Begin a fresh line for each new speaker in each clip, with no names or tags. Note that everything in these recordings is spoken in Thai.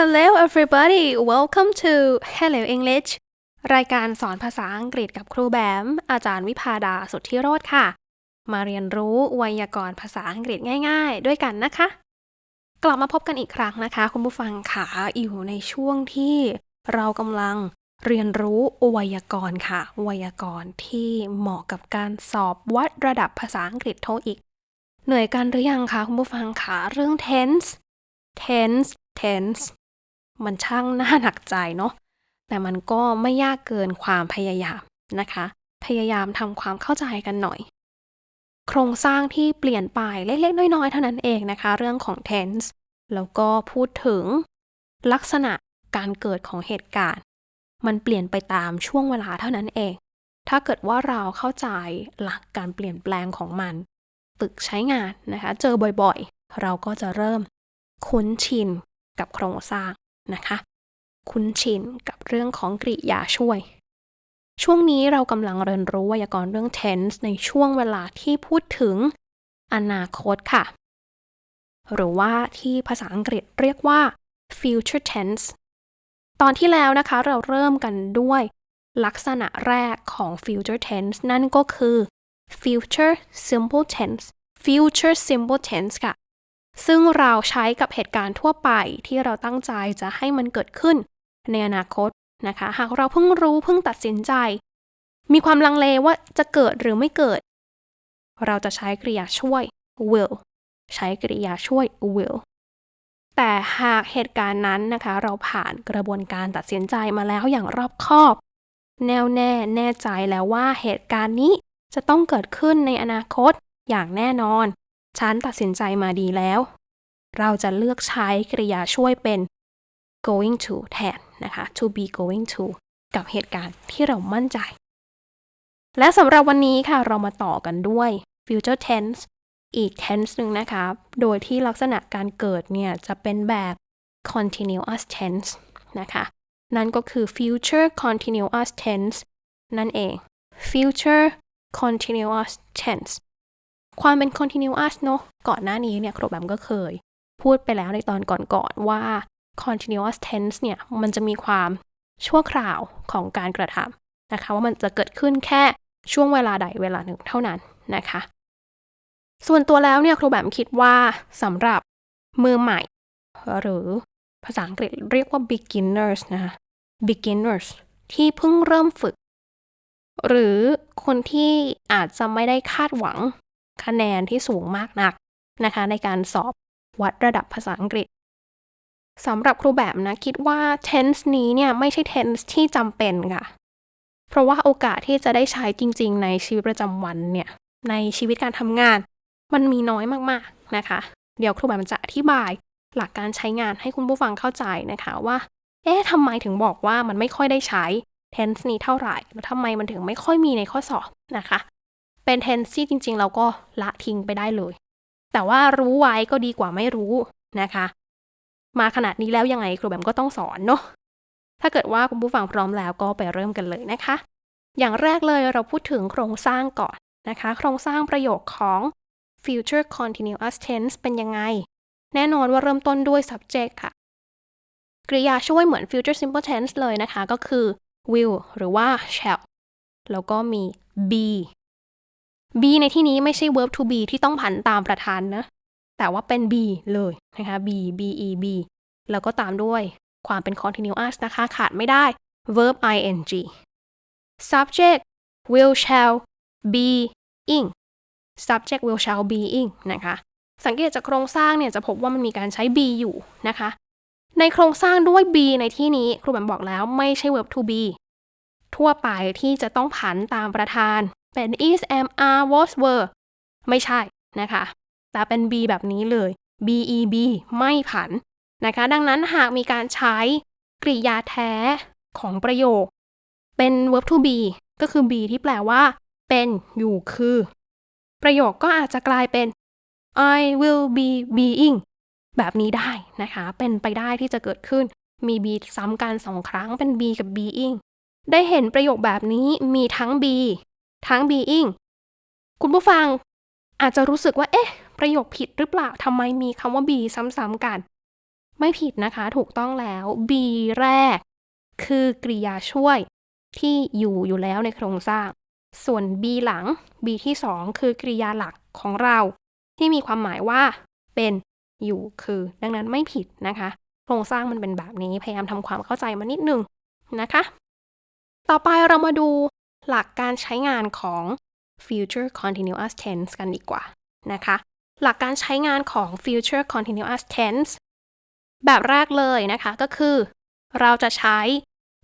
Hello everybody welcome to Hello English รายการสอนภาษาอังกฤษกับครูแบม อาจารย์วิพาดาสุทธิโรธค่ะ มาเรียนรู้ไวยากรณ์ภาษาอังกฤษง่ายๆ ด้วยกันนะคะ กลับมาพบกันอีกครั้งนะคะ คุณผู้ฟังค่ะอยู่ในช่วงที่เรากำลังเรียนรู้ไวยากรณ์ค่ะ ไวยากรณ์ที่เหมาะกับการสอบวัดระดับภาษาอังกฤษโทอีก เหนื่อยกันหรือยังคะคุณผู้ฟังคะเรื่อง tense tense tense มันช่างน่าหนักใจเนาะแต่มันก็ไม่ยากเกินความพยายามนะคะ พยายามทำความเข้าใจกันหน่อย โครงสร้างที่เปลี่ยนไปเล็กๆ น้อยๆ เท่านั้นเองนะคะ เรื่องของ tense แล้วก็พูดถึงลักษณะการเกิดของเหตุการณ์ มันเปลี่ยนไปตามช่วงเวลาเท่านั้นเอง ถ้าเกิดว่าเราเข้าใจหลักการเปลี่ยนแปลงของมัน ฝึกใช้งานนะคะ เจอบ่อยๆ เราก็จะเริ่มคุ้นชินกับโครงสร้าง นะคะ คุ้นชินกับเรื่องของกริยาช่วย ช่วงนี้เรากำลังเรียนรู้ไวยากรณ์เรื่อง tense ในช่วงเวลาที่พูดถึงอนาคตค่ะ หรือว่าที่ภาษาอังกฤษเรียกว่า future tense ตอนที่แล้วนะคะเราเริ่มกันด้วยลักษณะแรกของ future tense นั่นก็คือ future simple tense future simple tense ค่ะ ซึ่งเราใช้กับเหตุการณ์ทั่วไปที่เราตั้งใจจะให้มันเกิดขึ้น ในอนาคตนะคะ หากเราเพิ่งรู้เพิ่งตัดสินใจ มีความลังเลว่าจะเกิดหรือไม่เกิด เราจะใช้กริยาช่วย will ใช้กริยาช่วย will แต่หากเหตุการณ์นั้นนะคะ เราผ่านกระบวนการตัดสินใจมาแล้วอย่างรอบคอบ แน่วแน่แน่ใจแล้วว่าเหตุการณ์นี้จะต้องเกิดขึ้นในอนาคตอย่างแน่นอน ฉันตัดสินใจมาดีแล้ว เราจะเลือกใช้กริยาช่วยเป็น going to แทนนะคะ to be going to กับเหตุการณ์ที่เรามั่นใจ และสำหรับวันนี้ค่ะเรามาต่อกันด้วย future tense อีก tense หนึ่งนะคะ โดยที่ลักษณะการเกิดเนี่ย จะเป็นแบบ continuous tense นะคะ นั่นก็คือ future continuous tense นั่นเอง future continuous tense ความเป็น continuous เนอะก่อนหน้านี้เนี่ยครูแบมก็เคย พูดไปแล้วในตอนก่อนๆว่า continuous tense เนี่ยมันจะมีความชั่วคราวของการกระทำนะคะ ว่ามันจะเกิดขึ้นแค่ช่วงเวลาใดเวลาหนึ่งเท่านั้นนะคะ ส่วนตัวแล้วเนี่ยครูแบมคิดว่าสำหรับมือใหม่ หรือภาษาอังกฤษเรียกว่า beginners นะคะ beginners ที่เพิ่งเริ่มฝึก หรือคนที่อาจจะไม่ได้คาดหวัง คะแนนที่สูงมากนักนะคะ ในการสอบวัดระดับภาษาอังกฤษสำหรับครูแบบนะคิดว่า tense นี้เนี่ยไม่ใช่ tense ที่จำเป็นค่ะ เพราะว่าโอกาสที่จะได้ใช้จริง ๆ ในชีวิตประจำวันเนี่ย ในชีวิตการทำงาน มันมีน้อยมากๆนะคะ เดี๋ยวครูแบบจะอธิบายหลักการใช้งานให้คุณผู้ฟังเข้าใจนะคะว่า เอ๊ะทำไมถึงบอกว่ามันไม่ค่อยได้ใช้ tense นี้เท่าไหร่แล้วทำไมมันถึงไม่ค่อยมีในข้อสอบนะคะ เป็น tense ที่จริง ๆ เราก็ละทิ้งไปได้เลย แต่ว่ารู้ไว้ก็ดีกว่าไม่รู้นะคะ มาขนาดนี้แล้วยังไงครูแบมก็ต้องสอนเนาะถ้าเกิดว่าคุณผู้ฟังพร้อมแล้วก็ไปเริ่มกันเลยนะคะ อย่างแรกเลยเราพูดถึงโครงสร้างก่อนนะคะ โครงสร้างประโยคของ future continuous tense เป็นยังไง แน่นอนว่าเริ่มต้นด้วย subject ค่ะ กริยาช่วยเหมือน future simple tense เลยนะคะ ก็คือ will หรือว่า shall แล้วก็มี be be ในที่นี้ไม่ใช่ verb to be ที่ต้องผันตามประธานนะ แต่ว่าเป็น be เลยนะคะ be be e be แล้วก็ตามด้วยความเป็น continuous นะคะ ขาดไม่ได้ verb ing subject will shall be ing subject will shall be ing นะคะ สังเกตจากโครงสร้างเนี่ยจะพบว่ามันมีการใช้ be อยู่นะคะ ในโครงสร้างด้วย be ในที่นี้ครูแบมบอกแล้วไม่ใช่ verb to be ทั่วไปที่จะต้องผันตามประธาน เป็น is am are was were ไม่ใช่นะคะ แต่เป็น be แบบนี้เลย be e be ไม่ผันนะคะ ดังนั้นหากมีการใช้กริยาแท้ของประโยค เป็น verb to be ก็คือ be ที่แปลว่า เป็นอยู่คือ ประโยคก็อาจจะกลายเป็น I will be being แบบนี้ได้นะคะ เป็นไปได้ที่จะเกิดขึ้น มี be ซ้ำกันสองครั้งเป็น be กับ being ได้เห็นประโยคแบบนี้มีทั้ง be ทั้ง being คุณผู้ฟังอาจจะรู้สึกว่า เอ๊ะ ประโยคผิดหรือเปล่าทำไมมีคำว่า be ซ้ำๆกัน ไม่ผิดนะคะ ถูกต้องแล้ว be แรก คือกริยาช่วยที่อยู่อยู่แล้วในโครงสร้าง ส่วน be หลัง be ที่สองคือกริยาหลักของเรา ที่มีความหมายว่า เป็นอยู่คือ ดังนั้นไม่ผิดนะคะ โครงสร้างมันเป็นแบบนี้พยายามทำความเข้าใจมานิดนึงนะคะ ต่อไปเรามาดู หลักการใช้งานของ future continuous tense กันดีกว่านะคะ หลักการใช้งานของ future continuous tense แบบแรกเลยนะคะก็คือ เราจะใช้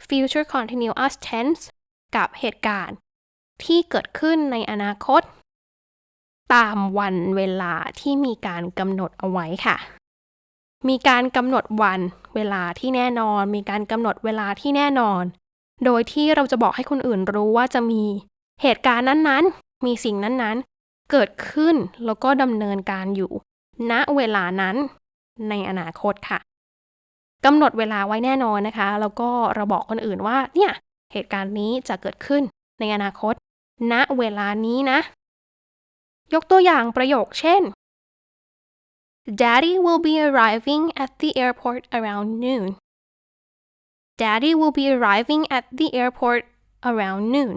future continuous tense กับเหตุการณ์ ที่เกิดขึ้นในอนาคต ตามวันเวลาที่มีการกำหนดเอาไว้ค่ะ มีการกำหนดวันเวลาที่แน่นอน มีการกำหนดเวลาที่แน่นอน โดยที่เราจะบอกให้คนอื่นรู้ว่าจะมีเหตุการณ์นั้นๆ มีสิ่งนั้นๆ เกิดขึ้นแล้วก็ดำเนินการอยู่ ณเวลานั้นในอนาคตค่ะกำหนดเวลาไว้แน่นอนนะคะ แล้วก็เราบอกคนอื่นว่าเนี่ยเหตุการณ์นี้จะเกิดขึ้นในอนาคต ณเวลานี้นะ ยกตัวอย่างประโยคเช่น Daddy will be arriving at the airport around noon. Daddy will be arriving at the airport around noon.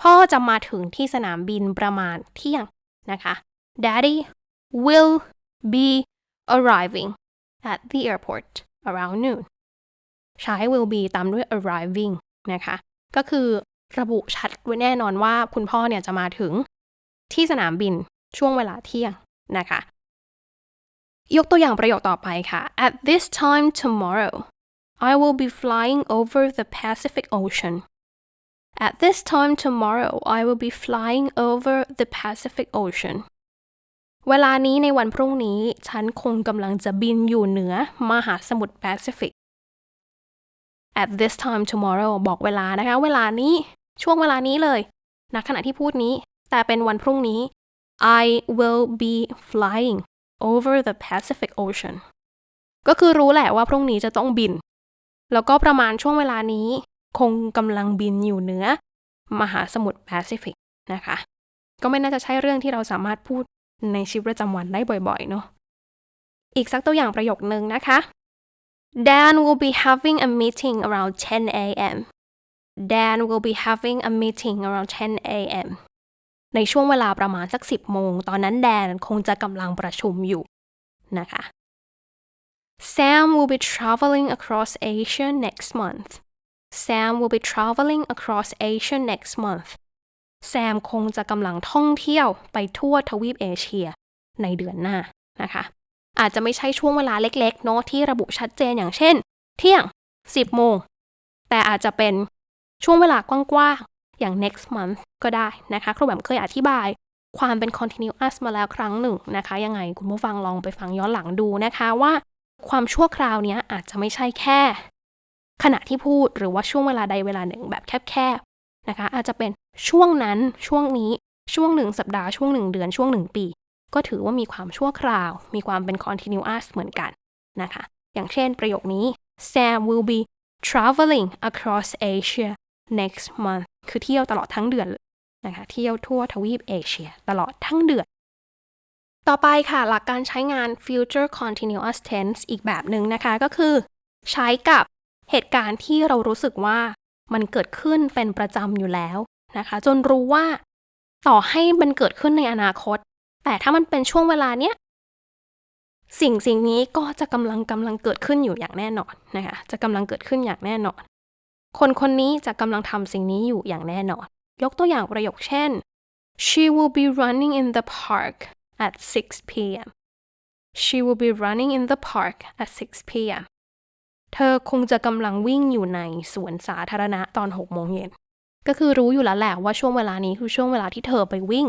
พ่อจะมาถึงที่สนามบินประมาณเที่ยงนะคะ Daddy will be arriving at the airport around noon ใช้ will be ตามด้วย arriving นะคะ ก็คือระบุชัดไว้แน่นอนว่าคุณพ่อเนี่ยจะมาถึงที่สนามบินช่วงเวลาเที่ยงนะคะ ยกตัวอย่างประโยคต่อไปค่ะ At this time tomorrow I will be flying over the Pacific Ocean At this time tomorrow I will be flying over the Pacific Ocean เวลานี้ในวันพรุ่งนี้ ฉันคงกำลังจะบินอยู่เหนือมหาสมุทรแปซิฟิก At this time tomorrow บอกเวลานะคะ เวลานี้ ช่วงเวลานี้เลยณขณะที่พูดนี้ แต่เป็นวันพรุ่งนี้ I will be flying over the Pacific Ocean ก็คือรู้แหละว่าพรุ่งนี้จะต้องบิน แล้วก็ประมาณช่วงเวลานี้ คงกำลังบินอยู่เหนือ มหาสมุทรแปซิฟิกนะคะ ก็ไม่น่าจะใช่เรื่องที่เราสามารถพูดในชีวิตประจำวันได้บ่อยๆเนาะอีกสักตัวอย่างประโยคนึงนะคะ Dan will be having a meeting around 10 a.m. Dan will be having a meeting around 10 a.m. ในช่วงเวลาประมาณสัก 10 โมง ตอนนั้นแดนคงจะกำลังประชุมอยู่นะคะ Sam will be traveling across Asia next month. Sam will be traveling across Asia next month. แซมคงจะกำลังท่องเที่ยวไปทั่วทวีปเอเชียในเดือนหน้านะคะ อาจจะไม่ใช่ช่วงเวลาเล็กๆเนาะที่ระบุชัดเจนอย่างเช่น เที่ยง 10 โมง แต่อาจจะเป็นช่วงเวลากว้างๆ อย่าง next month ก็ได้นะคะ ครูแบบเคยอธิบายความเป็น continuous มาแล้วครั้งหนึ่งนะคะ ยังไงคุณผู้ฟังลองไปฟังย้อนหลังดูนะคะว่า ความชั่วคราวนี้อาจจะไม่ใช่แค่ ขณะที่พูดหรือว่าช่วงเวลาใดเวลาหนึ่งแบบแคบๆนะคะ อาจจะเป็นช่วงนั้นช่วงนี้ช่วงหนึ่งสัปดาห์ช่วงหนึ่งเดือนช่วงหนึ่งปี ก็ถือว่ามีความชั่วคราว มีความเป็น continuous เหมือนกันนะคะ อย่างเช่นประโยคนี้ Sam will be traveling across Asia next month คือเที่ยวตลอดทั้งเดือนเลยนะคะ เที่ยวทั่วทวีปเอเชีย ตลอดทั้งเดือน ต่อไปค่ะ หลักการใช้งาน future continuous tense อีกแบบหนึ่งนะคะ ก็คือ ใช้กับเหตุการณ์ที่เรารู้สึกว่ามันเกิดขึ้นเป็นประจำอยู่แล้วนะคะ จนรู้ว่า ต่อให้มันเกิดขึ้นในอนาคต แต่ถ้ามันเป็นช่วงเวลาเนี้ยสิ่งสิ่งนี้ก็จะกำลังกำลังเกิดขึ้นอยู่อย่างแน่นอนนะคะ จะกำลังเกิดขึ้นอย่างแน่นอน คนคนนี้จะกำลังทำสิ่งนี้อยู่อย่างแน่นอน ยกตัวอย่างประโยคเช่น she will be running in the park at 6 p.m. she will be running in the park at 6 p.m. เธอคงจะกำลังวิ่งอยู่ในสวนสาธารณะตอน6โมงเย็น ก็คือรู้อยู่แล้วแหละว่าช่วงเวลานี้คือช่วงเวลาที่เธอไปวิ่ง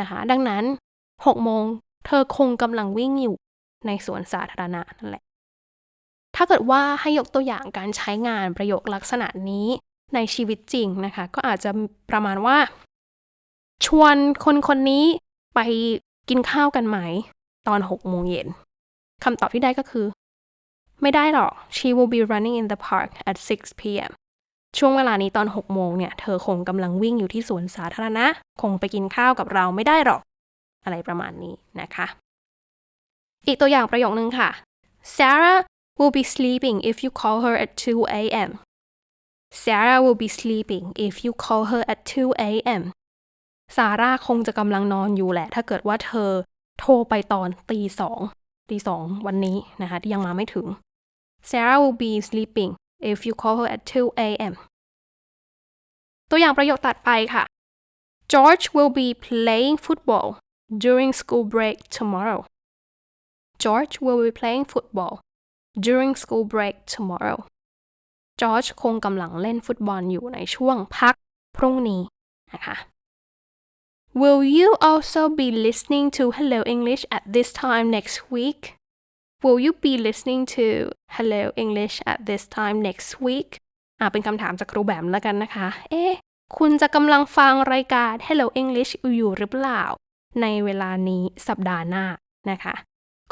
นะคะ ดังนั้น6โมงเธอคงกำลังวิ่งอยู่ในสวนสาธารณะนั่นแหละ ถ้าเกิดว่าให้ยกตัวอย่างการใช้งานประโยคลักษณะนี้ในชีวิตจริงนะคะ ก็อาจจะประมาณว่า ชวนคนคนนี้ไป กินข้าวกันไหม ตอน6โมงเย็นคำตอบที่ได้ก็คือ ไม่ได้หรอก she will be running in the park at 6 p.m. ช่วงเวลานี้ตอน6โมงเนี่ย เธอคงกำลังวิ่งอยู่ที่สวนสาธารณะ คงไปกินข้าวกับเราไม่ได้หรอก อะไรประมาณนี้นะคะ อีกตัวอย่างประโยคนึงค่ะ Sarah will be sleeping if you call her at 2 a.m. Sarah will be sleeping if you call her at 2 a.m. ซาร่าคงจะกำลังนอนอยู่แหละ ถ้าเกิดว่าเธอโทรไปตอนตีสองตีสองวันนี้นะคะที่ยังมาไม่ถึง Sarah will be sleeping if you call her at 2 a.m. ตัวอย่างประโยคตัดไปค่ะ George will be playing football during school break tomorrow. George will be playing football during school break tomorrow. George คงกำลังเล่นฟุตบอลอยู่ในช่วงพักพรุ่งนี้นะคะ Will you also be listening to Hello English at this time next week? Will you be listening to Hello English at this time next week? อ่าเป็นคำถามจากครูแบมแล้วกันนะคะ เอ๊ะ คุณจะกำลังฟังรายการ Hello English อยู่หรือเปล่า ในเวลานี้สัปดาห์หน้านะคะ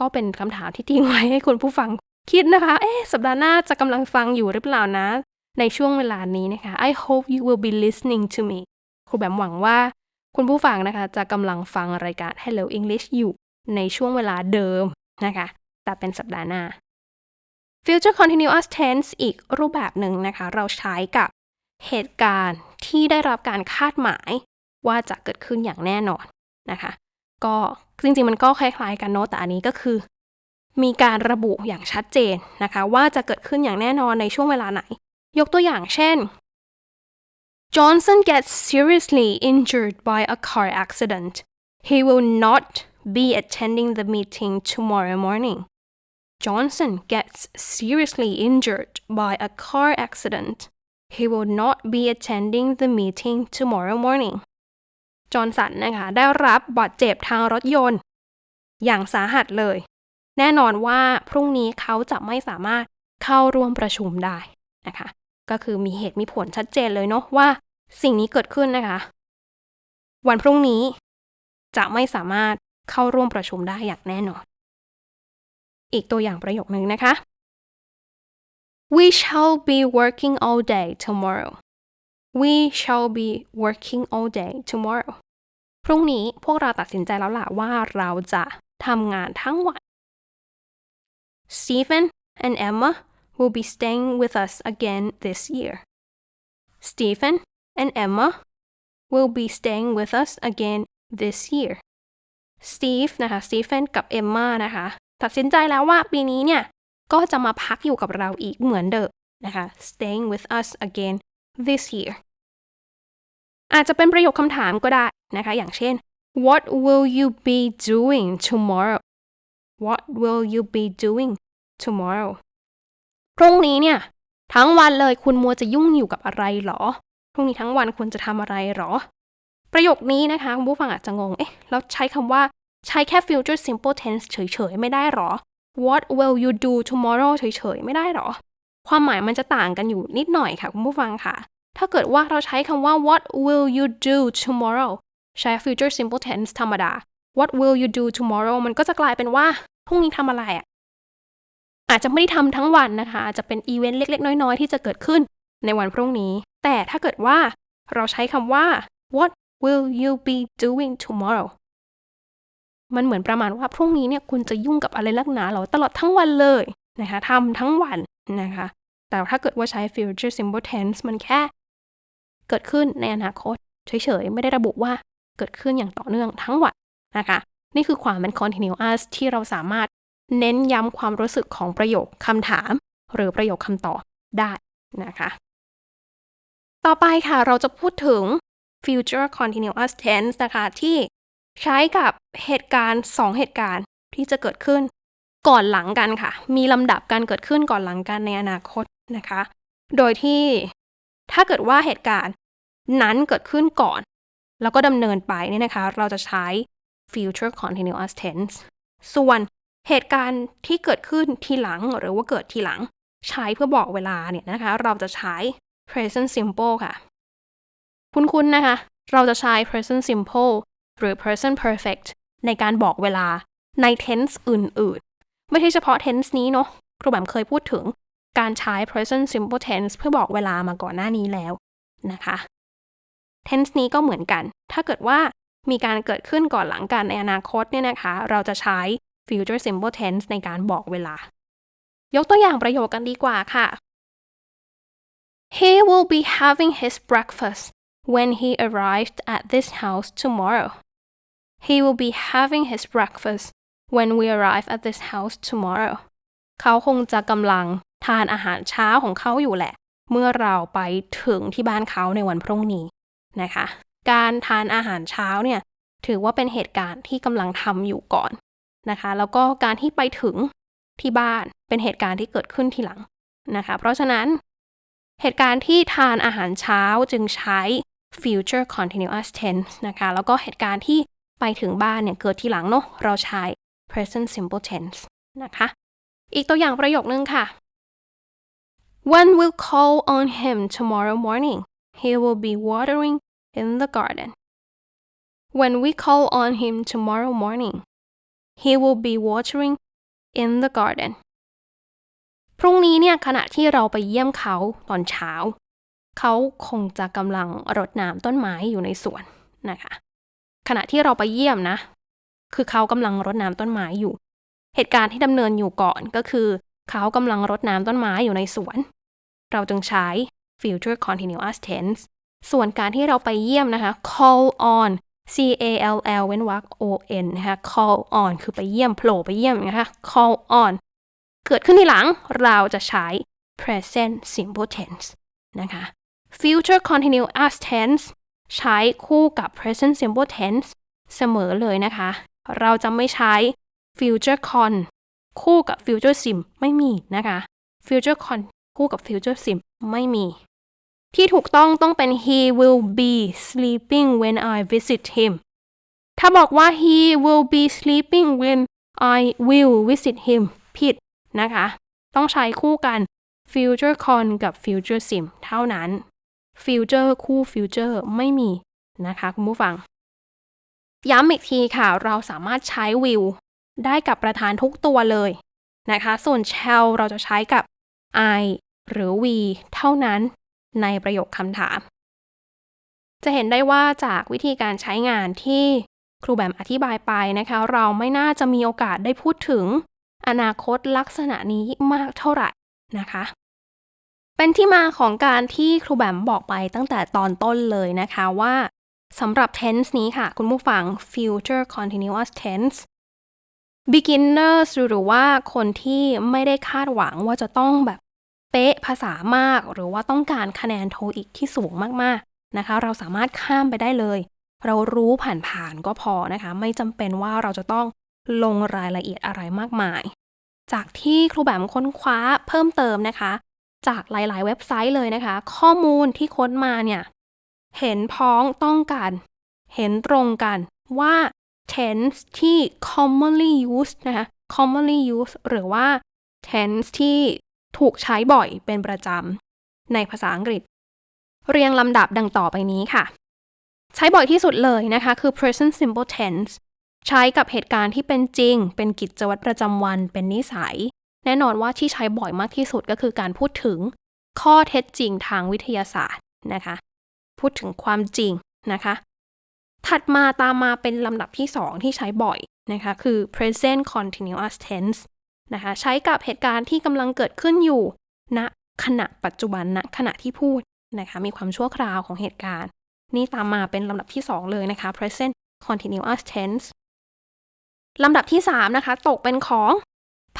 ก็เป็นคำถามที่ทิ้งไว้ให้คุณผู้ฟังคิดนะคะ เอ๊ะ สัปดาห์หน้าจะกำลังฟังอยู่หรือเปล่านะ ในช่วงเวลานี้นะคะ I hope you will be listening to me ครูแบมหวังว่า คุณผู้ฟังนะคะ จะกำลังฟังรายการ Hello English อยู่ในช่วงเวลาเดิมนะคะ แต่เป็นสัปดาห์หน้า Future Continuous Tense อีกรูปแบบหนึ่งนะคะ เราใช้กับเหตุการณ์ที่ได้รับการคาดหมายว่าจะเกิดขึ้นอย่างแน่นอนนะคะ ก็จริงๆ มันก็คล้ายๆกันเนาะแต่อันนี้ก็คือ มีการระบุอย่างชัดเจนนะคะ ว่าจะเกิดขึ้นอย่างแน่นอนในช่วงเวลาไหน ยกตัวอย่างเช่น Johnson gets seriously injured by a car accident. He will not be attending the meeting tomorrow morning. Johnson gets seriously injured by a car accident. He will not be attending the meeting tomorrow morning. จอห์นสันนะคะได้รับบาดเจ็บทางรถยนต์ อย่างสาหัสเลย แน่นอนว่าพรุ่งนี้เขาจะไม่สามารถเข้าร่วมประชุมได้นะคะ ก็คือมีเหตุมีผลชัดเจนเลยเนาะว่าสิ่งนี้เกิดขึ้นนะคะ วันพรุ่งนี้จะไม่สามารถเข้าร่วมประชุมได้อย่างแน่นอน อีกตัวอย่างประโยคนึงนะคะ We shall be working all day tomorrow. We shall be working all day tomorrow. พรุ่งนี้พวกเราตัดสินใจแล้วล่ะว่าเราจะทำงานทั้งวัน Stephen and Emma will be staying with us again this year. Stephen and Emma will be staying with us again this year. Steve นะคะ Stephen กับ Emma นะคะตัดสินใจแล้วว่าปีนี้เนี่ย ก็จะมาพักอยู่กับเราอีกเหมือนเดิมนะคะ staying with us again this year อาจจะเป็นประโยคคำถามก็ได้นะคะ อย่างเช่น What will you be doing tomorrow What will you be doing tomorrow พรุ่งนี้เนี่ย ทั้งวันเลยคุณมัวจะยุ่งอยู่กับอะไรหรอ พรุ่งนี้ทั้งวันคุณจะทำอะไรหรอ ประโยคนี้นะคะคุณผู้ฟังอาจจะงง เอ๊ะ แล้วใช้คำว่าใช้แค่ future simple tense เฉยๆ ไม่ได้หรอ What will you do tomorrow เฉยๆ ไม่ได้หรอ ความหมายมันจะต่างกันอยู่นิดหน่อยค่ะคุณผู้ฟังค่ะ ถ้าเกิดว่าเราใช้คำว่า what will you do tomorrow ใช้ future simple tense ธรรมดา what will you do tomorrow มันก็จะกลายเป็นว่าพรุ่งนี้ทำอะไรอะ่ะ อาจจะไม่ได้ทำทั้งวันนะคะ อาจจะเป็นอีเวนต์เล็ก ๆ น้อย ๆ ที่จะเกิดขึ้นในวันพรุ่งนี้ แต่ถ้าเกิดว่าเราใช้คำว่า what will you be doing tomorrow มันเหมือนประมาณว่าพรุ่งนี้เนี่ยคุณจะยุ่งกับอะไรลักหนาหรอตลอดทั้งวันเลยนะคะทำทั้งวันนะคะ แต่ถ้าเกิดว่าใช้ future simple tense มันแค่ เกิดขึ้นในอนาคตเฉยๆ ไม่ได้ระบุว่าเกิดขึ้นอย่างต่อเนื่องทั้งวันนะคะ นี่คือความเป็น continuous ที่เราสามารถ เน้นย้ำความรู้สึกของประโยคคำถาม หรือประโยคคำตอบได้นะคะ ต่อไปค่ะเราจะพูดถึง future continuous tense นะคะที่ใช้กับเหตุการณ์ 2 เหตุการณ์ที่จะเกิดขึ้นก่อนหลังกันค่ะ มีลำดับการเกิดขึ้นก่อนหลังกันในอนาคตนะคะ โดยที่ถ้าเกิดว่าเหตุการณ์นั้นเกิดขึ้นก่อน แล้วก็ดำเนินไปเนี่ยนะคะ เราจะใช้ future continuous tense ส่วน เหตุการณ์ที่เกิดขึ้นทีหลังหรือว่าเกิดทีหลัง ใช้เพื่อบอกเวลาเนี่ยนะคะ เราจะใช้ present simple ค่ะ คุ้นๆนะคะ เราจะใช้ present simple หรือ present perfect ในการบอกเวลาใน tense อื่นๆ ไม่ใช่เฉพาะ tense นี้เนาะครูแบมเคยพูดถึงการใช้ present simple tense เพื่อบอกเวลามาก่อนหน้านี้แล้วนะคะ tense นี้ก็เหมือนกัน ถ้าเกิดว่ามีการเกิดขึ้นก่อนหลังกันในอนาคตเนี่ยนะคะ เราจะใช้ future simple tense ในการบอกเวลา ยกตัวอย่างประโยคกันดีกว่าค่ะ He will be having his breakfast when he arrived at this house tomorrow. He will be having his breakfast when we arrive at this house tomorrow. เขาคงจะกำลังทานอาหารเช้าของเขาอยู่แหละ เมื่อเราไปถึงที่บ้านเขาในวันพรุ่งนี้นะคะ การทานอาหารเช้าเนี่ย ถือว่าเป็นเหตุการณ์ที่กำลังทำอยู่ก่อน นะคะ แล้วก็การที่ไปถึงที่บ้านเป็นเหตุการณ์ที่เกิดขึ้นทีหลังนะคะ เพราะฉะนั้นเหตุการณ์ที่ทานอาหารเช้าจึงใช้ future continuous tense นะคะ แล้วก็เหตุการณ์ที่ไปถึงบ้านเนี่ยเกิดทีหลังเนาะเราใช้ present simple tense นะคะ อีกตัวอย่างประโยคนึงค่ะ When we'll call on him tomorrow morning, he will be watering in the garden. When we call on him tomorrow morning, he will be watering in the garden. พรุ่งนี้เนี่ยขณะที่เราไปเยี่ยมเขาตอนเช้า เขาคงจะกำลังรดน้ำต้นไม้อยู่ในสวนนะคะ ขณะที่เราไปเยี่ยมนะ คือเขากำลังรดน้ำต้นไม้อยู่ เหตุการณ์ที่ดำเนินอยู่ก่อนก็คือ เขากำลังรดน้ำต้นไม้อยู่ในสวน เราจึงใช้ future continuous tense ส่วนการที่เราไปเยี่ยมนะคะ call on c a l l เว้นวรรค o n นะคะ call on คือไปเยี่ยมโผล่ไปเยี่ยมนะคะ call on เกิดขึ้นทีหลังเราจะใช้ present simple tense นะคะ future continuous tense ใช้คู่กับ present simple tense เสมอเลยนะคะ เราจะไม่ใช้ future con คู่กับ future sim ไม่มีนะคะ future con คู่กับ future sim ไม่มี ที่ถูกต้องต้องเป็น he will be sleeping when I visit him ถ้าบอกว่า he will be sleeping when I will visit him ผิดนะคะ ต้องใช้คู่กัน future con กับ future sim เท่านั้น future คู่ future ไม่มีนะคะคุณผู้ฟัง ย้ำอีกทีค่ะ เราสามารถใช้ will ได้กับประธานทุกตัวเลยนะคะ ส่วน shall เราจะใช้กับ I หรือ we เท่านั้น ในประโยคคำถาม จะเห็นได้ว่าจากวิธีการใช้งานที่ครูแบมอธิบายไปนะคะ เราไม่น่าจะมีโอกาสได้พูดถึง อนาคตลักษณะนี้มากเท่าไหร่นะคะ เป็นที่มาของการที่ครูแบมบอกไปตั้งแต่ตอนต้นเลยนะคะว่าสำหรับ tense นี้ค่ะ คุณผู้ฟัง future continuous tense beginners หรือว่าคนที่ไม่ได้คาดหวังว่าจะต้องแบบ เป๊ะภาษามาก หรือว่าต้องการคะแนนโทอีกที่สูงมากๆนะคะ เราสามารถข้ามไปได้เลย เรารู้ผ่านๆก็พอนะคะ ไม่จำเป็นว่าเราจะต้องลงรายละเอียดอะไรมากมาย จากที่ครูแบมค้นคว้าเพิ่มเติมนะคะ จากหลายๆ เว็บไซต์เลยนะคะ ข้อมูลที่ค้นมาเนี่ยเห็นพ้องต้องกัน เห็นตรงกันว่า tense ที่ commonly used นะคะ commonly used หรือว่า tense ที่ ถูกใช้บ่อยเป็นประจำในภาษาอังกฤษ เรียงลำดับดังต่อไปนี้ค่ะ ใช้บ่อยที่สุดเลยนะคะคือ present simple tense ใช้กับเหตุการณ์ที่เป็นจริง เป็นกิจวัตรประจำวันเป็นนิสัย แน่นอนว่าที่ใช้บ่อยมากที่สุดก็คือการพูดถึงข้อเท็จจริงทางวิทยาศาสตร์นะคะ พูดถึงความจริงนะคะ ถัดมาตามมาเป็นลำดับที่ 2 ที่ใช้บ่อยนะคะ คือ present continuous tense นะคะใช้กับเหตุการณ์ที่กำลังเกิดขึ้นอยู่ณนะขณะปัจจุบันณนะขณะที่พูดนะคะมีความชั่วคราวของเหตุการณ์ นี่ตามมาเป็นลำดับที่ 2 เลยนะคะ present continuous tense ลำดับที่ 3 นะคะ ตกเป็นของ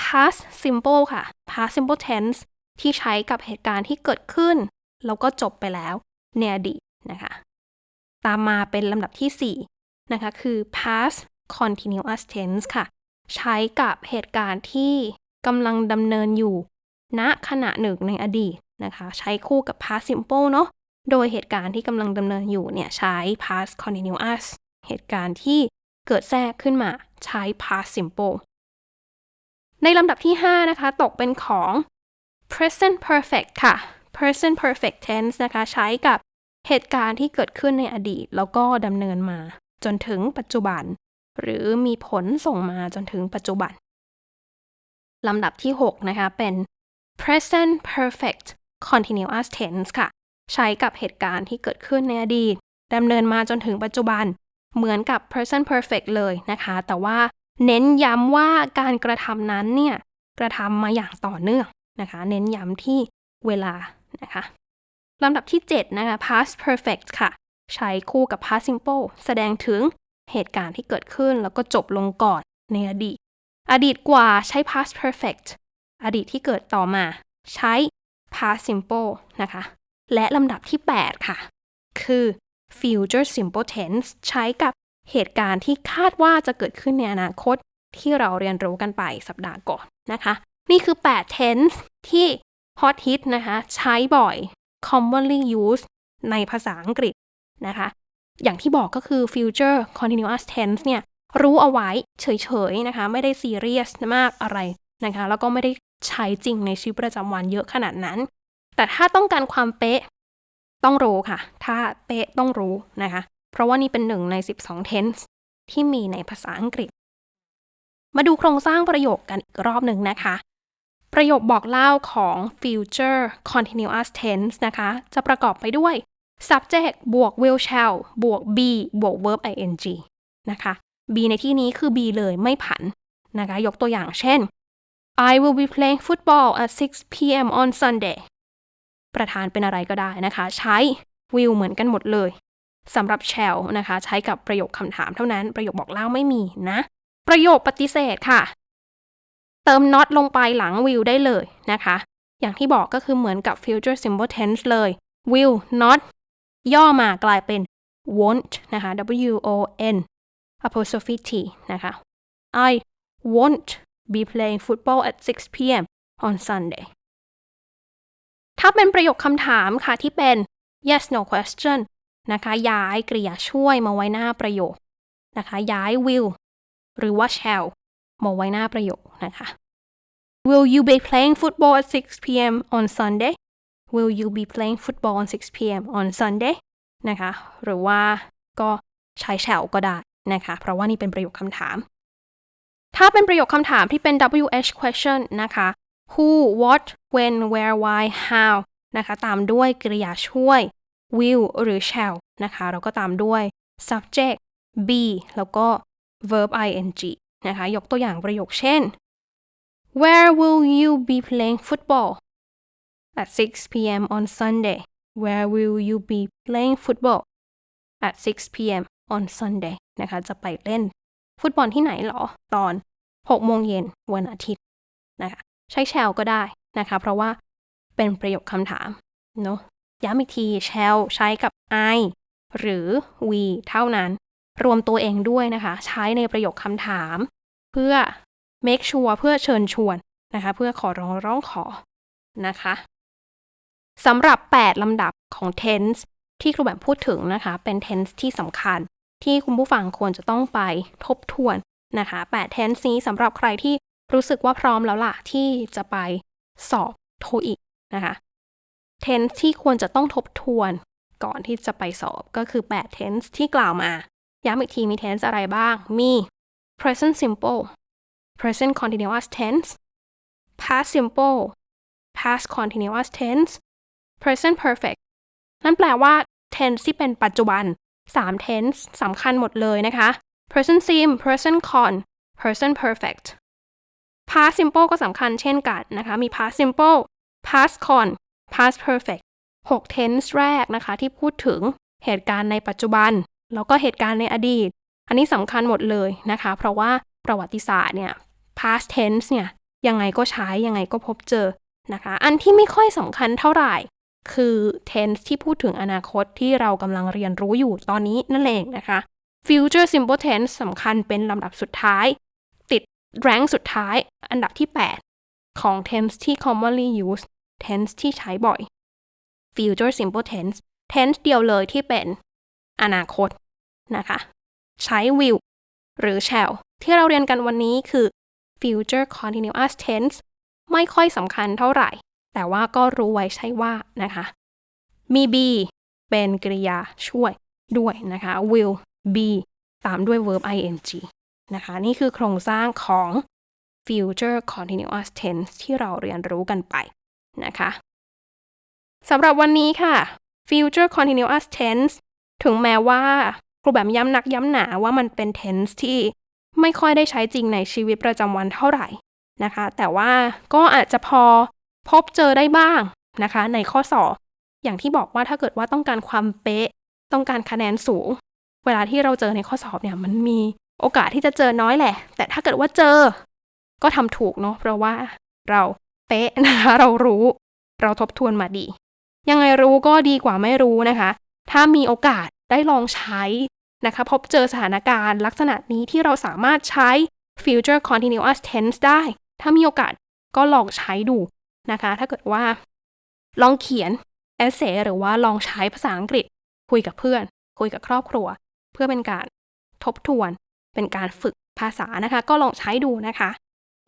past simple ค่ะ past simple tense ที่ใช้กับเหตุการณ์ที่เกิดขึ้น แล้วก็จบไปแล้วในอดีตนะคะ ตามมาเป็นลำดับที่ 4 นะคะ คือ past continuous tense ค่ะ ใช้กับเหตุการณ์ที่กำลังดำเนินอยู่ณขณะหนึ่งในอดีตนะคะ ใช้คู่กับ past simple เนาะโดยเหตุการณ์ที่กำลังดำเนินอยู่เนี่ยใช้ past continuous เหตุการณ์ที่เกิดแทรกขึ้นมาใช้ past simple ในลำดับที่ 5 นะคะ ตกเป็นของ present perfect ค่ะ present perfect tense นะคะ ใช้กับเหตุการณ์ที่เกิดขึ้นในอดีต แล้วก็ดำเนินมา จนถึงปัจจุบัน หรือมีผลส่งมาจนถึงปัจจุบันลำดับที่ 6 นะคะ เป็น present perfect continuous tense ค่ะ ใช้กับเหตุการณ์ที่เกิดขึ้นในอดีตดำเนินมาจนถึงปัจจุบัน เหมือนกับ present perfect เลยนะคะ แต่ว่าเน้นย้ำว่าการกระทำนั้นเนี่ย กระทำมาอย่างต่อเนื่องนะคะ เน้นย้ำที่เวลานะคะลำดับที่ 7 นะคะ past perfect ค่ะ ใช้คู่กับ past simple แสดงถึง เหตุการณ์ที่เกิดขึ้นแล้วก็จบลงก่อนในอดีต อดีตกว่าใช้ past perfect อดีตที่เกิดต่อมา ใช้ past simple นะคะ และลำดับที่ 8 ค่ะ คือ future simple tense ใช้กับเหตุการณ์ที่คาดว่าจะเกิดขึ้นในอนาคตที่เราเรียนรู้กันไปสัปดาห์ก่อนนะคะ นี่คือ 8 tense ที่ hot hit นะคะ ใช้บ่อย commonly used ในภาษาอังกฤษนะคะ อย่างที่บอกก็คือ future continuous tense เนี่ยรู้เอาไว้เฉยๆนะคะ ไม่ได้ซีเรียสมากอะไรนะคะ แล้วก็ไม่ได้ใช้จริงในชีวิตประจำวันเยอะขนาดนั้น แต่ถ้าต้องการความเป๊ะต้องรู้ค่ะ ถ้าเป๊ะต้องรู้นะคะ เพราะว่านี่เป็นหนึ่งใน 12 tense ที่มีในภาษาอังกฤษ มาดูโครงสร้างประโยคกันอีกรอบหนึ่งนะคะ ประโยคบอกเล่าของ future continuous tense นะคะ จะประกอบไปด้วย subject บวก will shall บวก be บวก verb ing นะคะ be ในที่นี้คือ be เลยไม่ผันนะคะ ยกตัวอย่างเช่น I will be playing football at 6 p.m. on Sunday ประธานเป็นอะไรก็ได้นะคะ ใช้ will เหมือนกันหมดเลยสำหรับ shall นะคะ ใช้กับประโยคคำถามเท่านั้น ประโยคบอกเล่าไม่มีนะ ประโยคปฏิเสธค่ะ เติม not ลงไปหลัง will ได้เลยนะคะ อย่างที่บอกก็คือเหมือนกับ future simple tense เลย will not ย่อมากลายเป็น won't นะคะ w o n apostrophe t นะคะ I won't be playing football at 6 p.m. on Sunday ถ้าเป็นประโยคคำถามค่ะที่เป็น yes no question นะคะย้ายกริยาช่วยมาไว้หน้าประโยคนะคะย้าย will หรือว่า shall มาไว้หน้าประโยคนะคะ Will you be playing football at 6 p.m. on Sunday Will you be playing football on 6 p.m. on Sunday นะคะ หรือว่าก็ใช้ shall ก็ได้นะคะ เพราะว่านี่เป็นประโยคคำถาม ถ้าเป็นประโยคคำถามที่เป็น WH question นะคะ who what when where why how นะคะ ตามด้วยกริยาช่วย will หรือ shall นะคะ เราก็ตามด้วย subject be แล้วก็ verb ing นะคะ ยกตัวอย่างประโยคเช่น Where will you be playing football at 6 p.m. on Sunday Where will you be playing football at 6 p.m. on Sunday นะคะ จะไปเล่นฟุตบอลที่ไหนหรอ ตอน 6 โมงเย็นวันอาทิตย์นะคะ ใช้ shall ก็ได้นะคะ เพราะว่าเป็นประโยคคำถามเนาะ ย้ำอีกที shall ใช้กับ I หรือ we เท่านั้น รวมตัวเองด้วยนะคะ ใช้ในประโยคคำถาม เพื่อ make sure เพื่อเชิญชวนนะคะ เพื่อขอร้องร้องขอนะคะ สำหรับ 8 ลำดับของ tense ที่ครูแบบพูดถึงนะคะ เป็น tense ที่สำคัญ ที่คุณผู้ฟังควรจะต้องไปทบทวนนะคะ 8 tense นี้สำหรับใครที่รู้สึกว่าพร้อมแล้วล่ะ ที่จะไปสอบโทอีกนะคะ tense ที่ควรจะต้องทบทวนก่อนที่จะไปสอบก็คือ 8 tense ที่กล่าวมา ย้ำอีกทีมี tense อะไรบ้าง มี present simple present continuous tense past simple past continuous tense present perfect นั่นแปลว่า tense ที่เป็นปัจจุบัน 3 tense สำคัญหมดเลยนะคะ present sim present con present perfect past simple ก็สำคัญเช่นกันนะคะ มี past simple past con past perfect 6 tense แรกนะคะ ที่พูดถึงเหตุการณ์ในปัจจุบัน แล้วก็เหตุการณ์ในอดีต อันนี้สำคัญหมดเลยนะคะ เพราะว่าประวัติศาสตร์เนี่ย past tense เนี่ยยังไงก็ใช้ยังไงก็พบเจอนะคะ อันที่ไม่ค่อยสำคัญเท่าไหร่ คือ tense ที่พูดถึงอนาคตที่เรากำลังเรียนรู้อยู่ตอนนี้นั่นเองนะคะ future simple tense สำคัญเป็นลำดับสุดท้าย ติด rank สุดท้าย อันดับที่ 8 ของ tense ที่ commonly used tense ที่ใช้บ่อย future simple tense tense เดียวเลยที่เป็นอนาคตนะคะ ใช้ will หรือ shall ที่เราเรียนกันวันนี้คือ future continuous tense ไม่ค่อยสำคัญเท่าไหร่ แต่ว่าก็รู้ไว้ใช่ว่านะคะ มี be เป็นกริยาช่วยด้วยนะคะ will be ตามด้วย verb ing นะคะ นี่คือโครงสร้างของ future continuous tense ที่เราเรียนรู้กันไปนะคะสำหรับวันนี้ค่ะ future continuous tense ถึงแม้ว่าครูแบบย้ำนักย้ำหนาว่ามันเป็น tense ที่ไม่ค่อยได้ใช้จริงในชีวิตประจำวันเท่าไหร่นะคะ แต่ว่าก็อาจจะพอ พบเจอได้บ้างนะคะ ในข้อสอบอย่างที่บอกว่าถ้าเกิดว่าต้องการความเป๊ะ ต้องการคะแนนสูง เวลาที่เราเจอในข้อสอบเนี่ยมันมีโอกาสที่จะเจอน้อยแหละ แต่ถ้าเกิดว่าเจอ ก็ทำถูกเนาะเพราะว่าเราเป๊ะนะคะ เรารู้ เราทบทวนมาดี ยังไงรู้ก็ดีกว่าไม่รู้นะคะ ถ้ามีโอกาสได้ลองใช้นะคะ พบเจอสถานการณ์ลักษณะนี้ที่เราสามารถใช้ future continuous tense ได้ ถ้ามีโอกาสก็ลองใช้ดู นะคะ ถ้าเกิดว่า ลองเขียน essay หรือว่าลองใช้ภาษาอังกฤษ คุยกับเพื่อน คุยกับครอบครัว เพื่อเป็นการทบทวน เป็นการฝึกภาษานะคะ ก็ลองใช้ดูนะคะ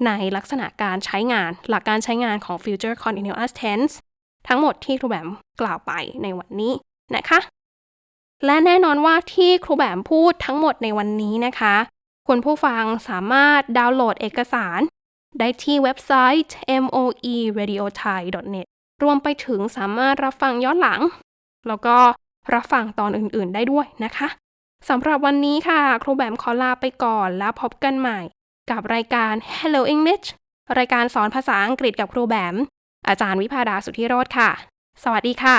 ในลักษณะการใช้งานหลักการใช้งานของ future continuous tense ทั้งหมดที่ครูแบมกล่าวไปในวันนี้นะคะ และแน่นอนว่าที่ครูแบมพูดทั้งหมดในวันนี้นะคะ คุณผู้ฟังสามารถดาวน์โหลดเอกสาร ได้ที่เว็บไซต์ moeradiothai.net รวมไปถึงสามารถรับฟังย้อนหลัง แล้วก็รับฟังตอนอื่นๆได้ด้วยนะคะสำหรับวันนี้ค่ะ ครูแบมขอลาไปก่อนแล้วพบกันใหม่ กับรายการ Hello English รายการสอนภาษาอังกฤษกับครูแบม อาจารย์วิพาดาสุทธิโรธค่ะ สวัสดีค่ะ